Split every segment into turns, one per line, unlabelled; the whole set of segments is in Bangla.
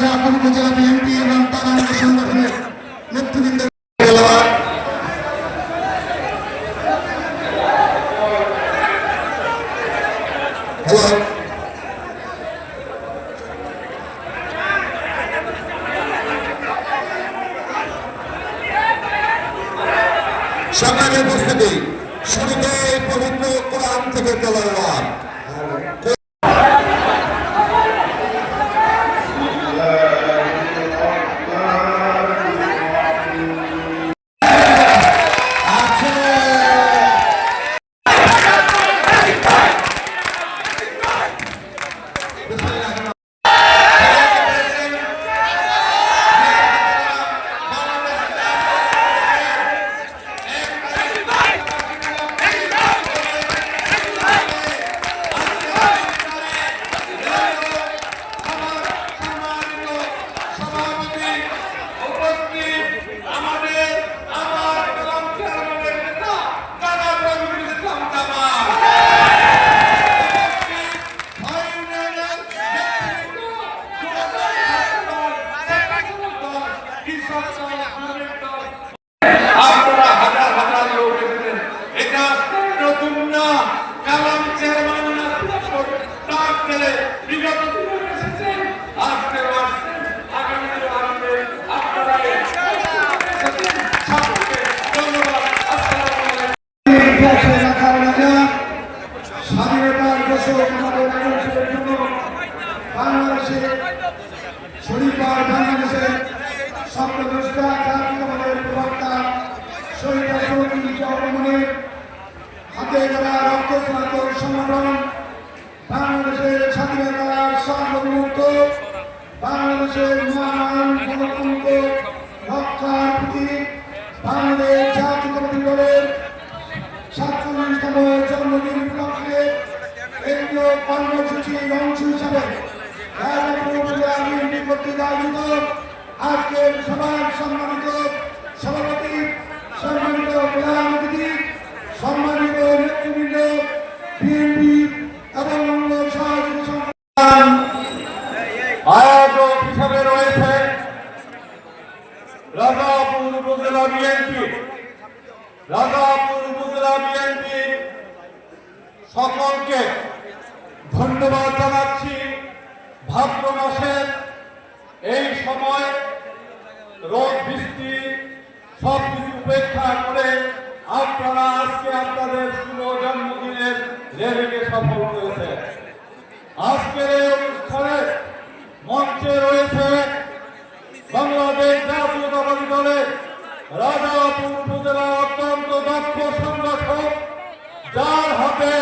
জাফরপুর জেলা বিএনপি এবং তার অঙ্গ সংগঠন
Thank you. সকলকে ধন্যবাদ জানাচ্ছি। ভাদ্র মাসের এই সময় রোদ, বৃষ্টি সব কিছু উপেক্ষা করে আপনারা আজকে আপনাদের শুভ জন্মদিনের রেলিকে সফল হয়েছে। আজকের এই অনুষ্ঠানে মঞ্চে রয়েছে বাংলাদেশ জাতীয়তাবাদী দলের রাজাপুর উপজেলা অত্যন্ত দক্ষ সংগঠক, যার হাতে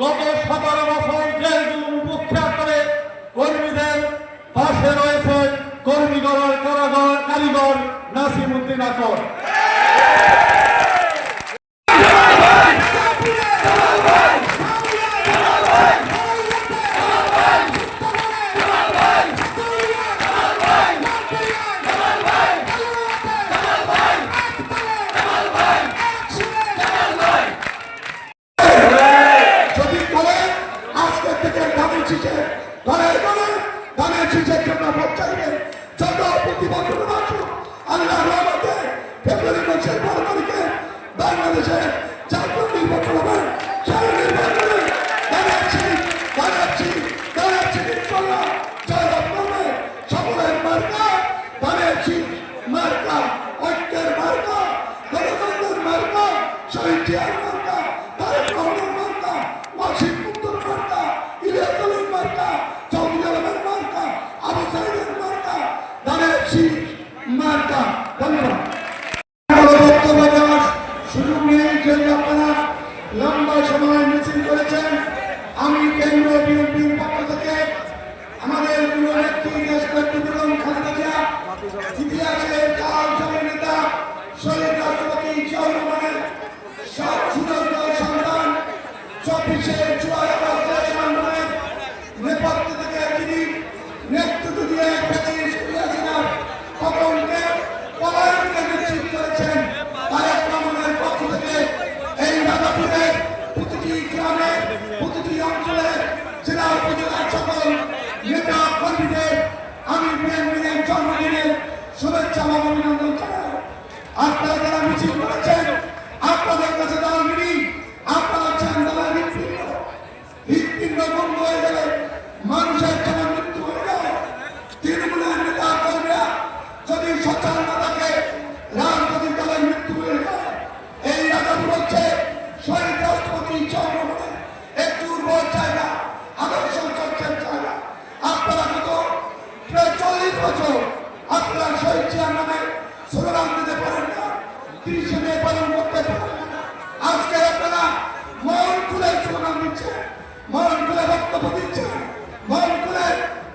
গত সতেরো বছর জেল উপেক্ষা করে কর্মীদের পাশে রয়েছে কর্মীগণের কারাগর কারিগর নাসিমুদ্দিন আকর
ছিটে ঘরে ঘরে ধানের ছিটে কেমনা ভোট চাইবেন যত প্রতিবন্ধ আসুক আল্লাহ রহমতে ফেব্রুয়ারি মাসের বারো তারিখে বাংলাদেশের Maxi marca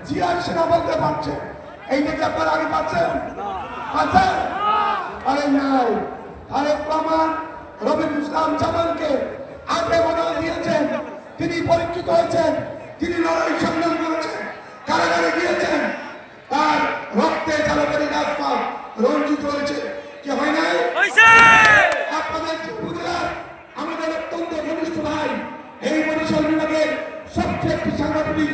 জিয়ার সেনা বলতে পারছেন এই যে আপনারা আগে পাচ্ছেন পাচ্ছেন আরে নাই। আরেক প্রমাণ রবি ইসলাম জামালকে আগে মনে দিয়েছেন। তিনি পরীক্ষিত হয়েছেন তিনি লড়াই সংগ্রাম করেছেন কারাগারে গিয়েছেন। তার রক্তে চালকারী রাজপাল রঞ্জিত হয়েছে। কি হয় নাই? আপনাদের উপজেলার আমাদের অত্যন্ত ঘনিষ্ঠ ভাই এই বরিশাল বিভাগের সবচেয়ে একটি সাংগঠনিক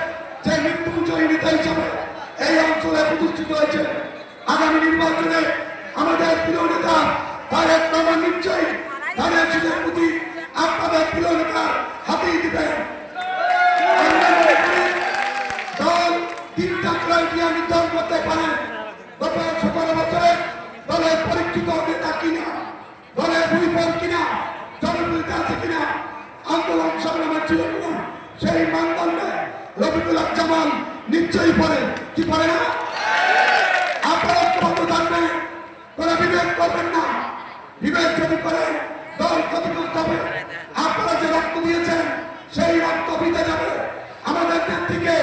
হিসাবে এই অঞ্চলে প্রতিষ্ঠিত হয়েছে। আগামী নির্বাচনে আমাদের প্রিয় নেতা তারেক রহমান নিশ্চয়ই তাদের ছেলের প্রতি আপনাদের প্রিয় নেতা হাতেই দিবেন। দল তিনটা ক্রাইটেরিয়া নির্ধারণ করতে পারে। গত সতেরো বছরে দলের পরীক্ষিত নেতা কিনা, দলের ভূমিফল কিনা, জনপ্রিয়তা আছে কিনা, আন্দোলন সংগ্রামের ছিল সেই মানদণ্ডে রবিকুল জামান নিশ্চয়ই পড়ে কি পড়ে না? আপনারা জানবেন কোনো বিবেক করবেন না। বিবেক যদি করেন দল আপনারা যে রক্ত দিয়েছেন, সেই রক্ত বিতে যাবে। আমাদের নেত্রীকে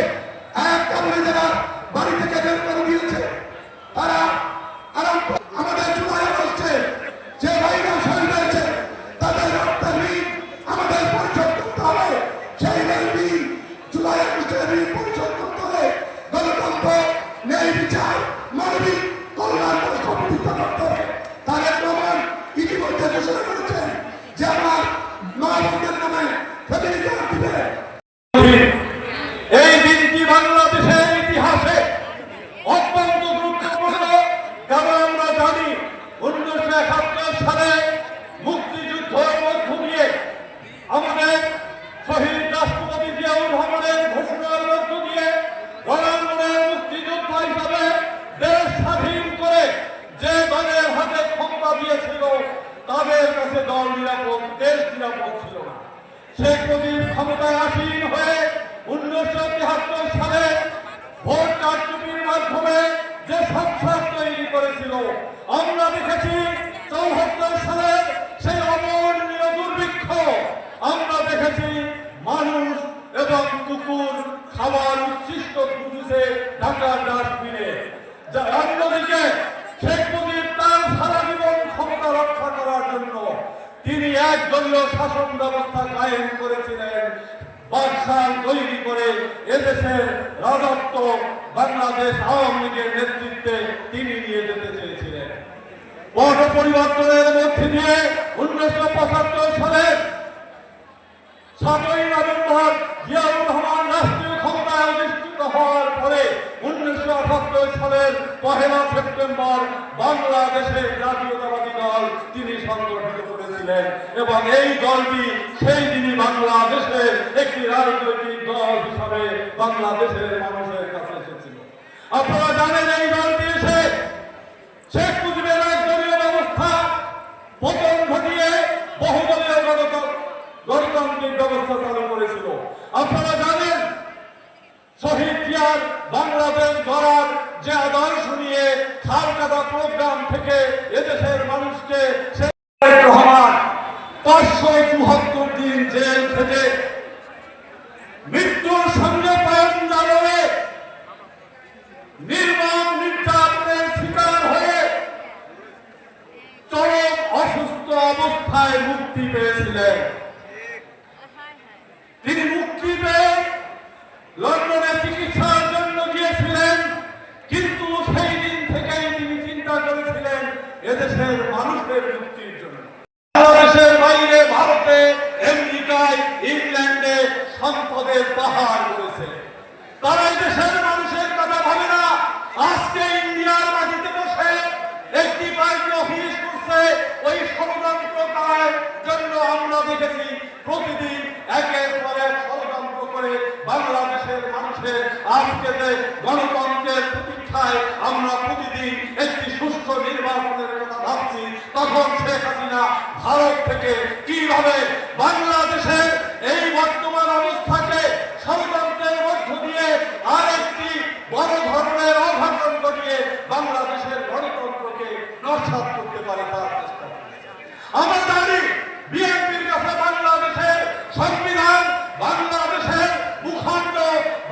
এক কামড়ে যারা বাড়ি থেকে বের করে দিয়েছে, তারা আমাদের জুলাই আগস্টে যে ভাইরা
নিরাপদ, দেশ নিরাপদ ছিল না। শেখ মুজিব ক্ষমতায় আসীন হয়ে উনিশশো তিয়াত্তর সালে ভোট কারচুপির মাধ্যমে যে সংসদ তৈরি করেছিল, আমরা দেখেছি চৌহত্তর সালে সেই অমূল্য দুর্ভিক্ষ আমরা দেখেছি মানুষ এবং কুকুর খাবার উচ্ছিষ্ট খুঁজছে ঢাকার ডাস্টবিনে। যা অন্যদিকে শেখ মুজিব তার সারা জীবন ক্ষমতা রক্ষা করার জন্য তিনি এক দলীয় শাসন ব্যবস্থা কায়েম করেছিলেন বাদশাহ তৈরি করে এদেশের রাজত্ব বাংলাদেশ আওয়ামী লীগের নেতৃত্বে তিনি নিয়ে যেতে চেয়েছিলেন। পট পরিবর্তনের মধ্যে দিয়ে উনিশশো পঁচাত্তর সালে সাতই নভেম্বর জিয়াউর রহমান রাষ্ট্রীয় ক্ষমতায় অধিষ্ঠিত হওয়ার পরে উনিশশো আটাত্তর সালের পহেলা সেপ্টেম্বর বাংলাদেশের জাতীয়তাবাদী দল তিনি সংগঠিত করেছিলেন। এবং এই দলটি সেই দিনই বাংলাদেশের একটি রাজনৈতিক দল হিসাবে বাংলাদেশের মানুষের কাছে এসেছিল। আপনারা জানেন এই দলটি এসে শেখ মুজিবের একদলীয় ব্যবস্থা পতন ঘটিয়ে বহুদলীয় গণতন্ত্র গণতান্ত্রিক ব্যবস্থা চালু করেছিল। আপনারা জানেন শহীদ বাংলাদেশ গড়ার যে আদর্শ নিয়ে খালকাটা প্রোগ্রাম থেকে এদেশের মানুষকে পাঁচশো চুহাত্তর দিন জেল থেকে মৃত্যুর সঙ্গে পায়ন্দা লড়ে নির্মম নির্যাতনের শিকার হয়ে চরম অসুস্থ অবস্থায় মুক্তি পেয়েছিলেন। তিনি মুক্তি পেয়ে লন্ডনে চিকিৎসার জন্য গিয়েছিলেন, কিন্তু সেই দিন থেকেই তিনি চিন্তা করেছিলেন, এদেশের মানুষের মুক্তির জন্য। বাংলাদেশের বাইরে ভারতে, আমেরিকায়, ইংল্যান্ডে সম্পদের পাহাড় রয়েছে। তারা দেশের মানুষের কথা ভাবে না। আজকে ইন্ডিয়ার মাটিতে বসে একটি পার্টি অফিস করছে। ওই ষড়যন্ত্র জন্য আমরা দেখেছি প্রতিদিন একের পর এক করে বাংলাদেশের মানুষের আজকে যে গণতন্ত্রের প্রতীক্ষায় আমরা প্রতিদিন একটি সুস্থ নির্বাচনের কথা ভাবছি, তখন শেখ হাসিনা ভারত থেকে কীভাবে বাংলাদেশের এই বর্তমান অবস্থাকে ষড়যন্ত্রের মধ্য দিয়ে আরেকটি বড় ধরনের অঘটন ঘটিয়ে বাংলাদেশের গণতন্ত্রকে নস্বাত করতে পারে তার চেষ্টা করেছে। আমরা জানি বিএনপির কাছে বাংলাদেশের সংবিধান বাংলাদেশের ভূখণ্ড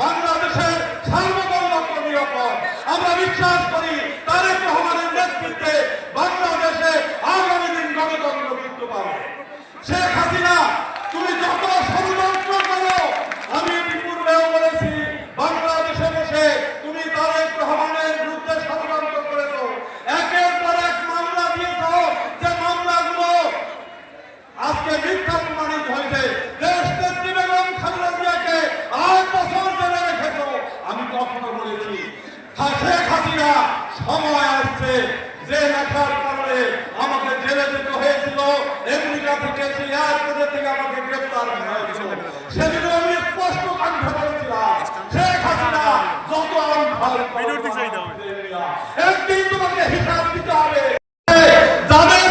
বাংলাদেশের সার্বভৌমত্ব নিরাপদ আমরা বিশ্বাস করি তারেক রহমানের নেতৃত্বে বাংলাদেশে আগামী দিন গণতন্ত্র মৃত্যু পাবে শেখ হাসিনা তুমি যত ষড়যন্ত্র করো আমি ইতিপূর্বেও বলেছি বাংলাদেশে বসে তুমি তারেক রহমানের বিরুদ্ধে ষড়যন্ত্র করেছ একের পর এক মামলা দিয়েছ যে মামলাগুলো আজকে মিথ্যা প্রমাণিত হয়েছে দেশ নেত্রী বেগম খালেদা জিয়াকে আট বছর জেলে রেখেছো আমি কখনো বলেছি হা- শেখ হাসিনা সময় আসছে। যে লেখার কারণে আমাকে জেলে যেতে হয়েছিল। আমেরিকা থেকে সেই থেকে আমাকে গ্রেফতার করা হয়েছিল। সেদিনও আমি স্পষ্ট কাণ্ড করেছিলাম শেখ হাসিনা যত আমফান একদিন তোমাকে হিসাব দিতে হবে। যাদের